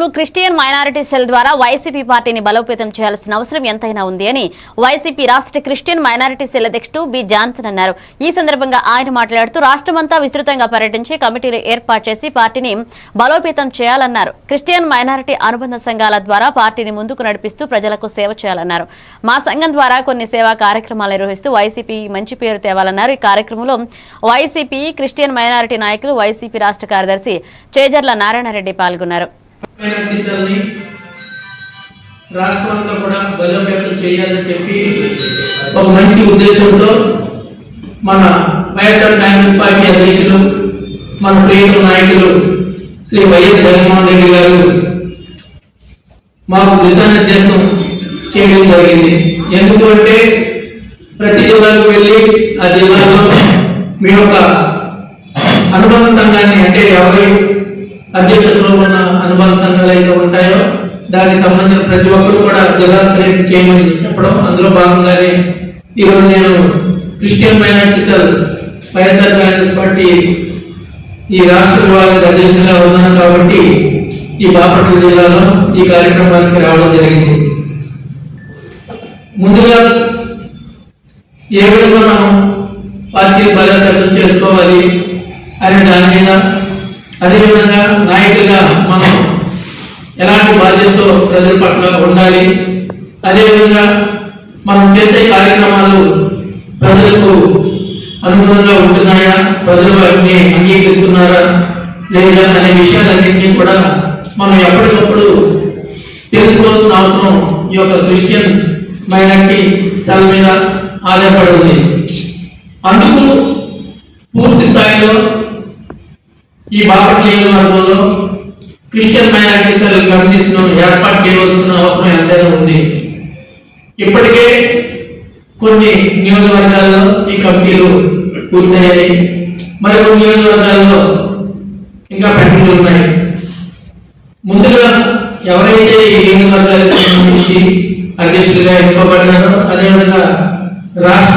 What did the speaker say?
రాష్ట్రంలో Christian minority cell ద్వారా YCP పార్టీని బలోపేతం చేయాల్సిన అవసరం ఎంతైనా ఉంది అని వైసీపీ రాష్ట్ర క్రిస్టియన్ మైనారిటీ సెల్ అధ్యక్షుడు బి జాన్సన్ అన్నారు. ఈ సందర్భంగా ఆయన మాట్లాడుతూ రాష్ట్రమంతా విస్తృతంగా పర్యటించి కమిటీలు ఏర్పాటు చేసి పార్టీని బలోపేతం చేయాలన్నారు. క్రిస్టియన్ మైనారిటీ అనుబంధ సంఘాల ద్వారా పార్టీని ముందుకు నడిపిస్తూ ప్రజలకు సేవ చేయాలన్నారు. మా సంఘం ద్వారా కొన్ని సేవా కార్యక్రమాలు నిర్వహిస్తూ వైసీపీ మంచి పేరు తేవాలన్నారు. ఈ కార్యక్రమంలో వైసీపీ క్రిస్టియన్ మైనారిటీ నాయకులు వైసీపీ రాష్ట్ర కార్యదర్శి చేజర్ల నారాయణరెడ్డి పాల్గొన్నారు. మైనారిటీస్ని రాష్ట్రంలో కూడా బలోపేతం చేయాలని చెప్పి ఒక మంచి ఉద్దేశంతో మన వైఎస్ఆర్ కాంగ్రెస్ పార్టీ అధ్యక్షులు మన ప్రియుల నాయకులు శ్రీ వైఎస్ జగన్మోహన్ రెడ్డి గారు మాకు దిశానిర్దేశం చేయడం జరిగింది. ఎందుకు అంటే ప్రతి జిల్లాకు వెళ్ళి ఆ జిల్లాలో మీ యొక్క అనుబంధ సంఘాన్ని అంటే ఎవరి అధ్యక్షతలో ఉన్న అనుబంధ సంఘాలు అయితే ఉంటాయో దానికి సంబంధించిన ప్రతి ఒక్కరు కూడా జిల్లా క్రియేట్ చేయమని చెప్పడం అందులో భాగంగానే ఈరోజు నేను christian minority cell YSR Congress party ఈ రాష్ట్ర విభాగానికి అధ్యక్షులుగా ఉన్నాను కాబట్టి ఈ బాపట్ల జిల్లాలో ఈ కార్యక్రమానికి రావడం జరిగింది. ముందుగా ఏ విధంగా మనం పార్టీ బలోపేతం చేసుకోవాలి అనే దాని మీద అదేవిధంగా నాయకులుగా మనం ఎలాంటి బాధ్యతతో ప్రజల పట్ల ఉండాలి? అదేవిధంగా మనం చేసే కార్యక్రమాలు ప్రజలకు అనుగుణంగా ఉంటున్నాయా? ప్రజలు వాటిని అంగీకరిస్తున్నారా? లేదా అనే విషయాలన్నింటినీ కూడా మనం ఎప్పటికప్పుడు తెలుసుకోవాల్సిన అవసరం ఈ యొక్క క్రిస్టియన్ మైనార్టీ సెల్ మీద ఆధారపడి ఉంది. అందుకు పూర్తి స్థాయిలో ఈ బాపట్ల నియోజకవర్గంలో క్రిస్టియన్ మైనారిటీ కమిటీస్ ఏర్పాటు చేయవలసిన అవసరం ఎంతైనా ఉంది. ఇప్పటికే కొన్ని నియోజకవర్గాల్లో ఈ కమిటీలు పూర్తయ్యాయి. మరికొన్ని నియోజకవర్గాల్లో ఇంకా పెండింగ్లు ఉన్నాయి. ముందుగా ఎవరైతే ఈ నియోజకవర్గాలకు సంబంధించి అధ్యక్షులుగా ఎన్నుకోబడినారో అదేవిధంగా రాష్ట్ర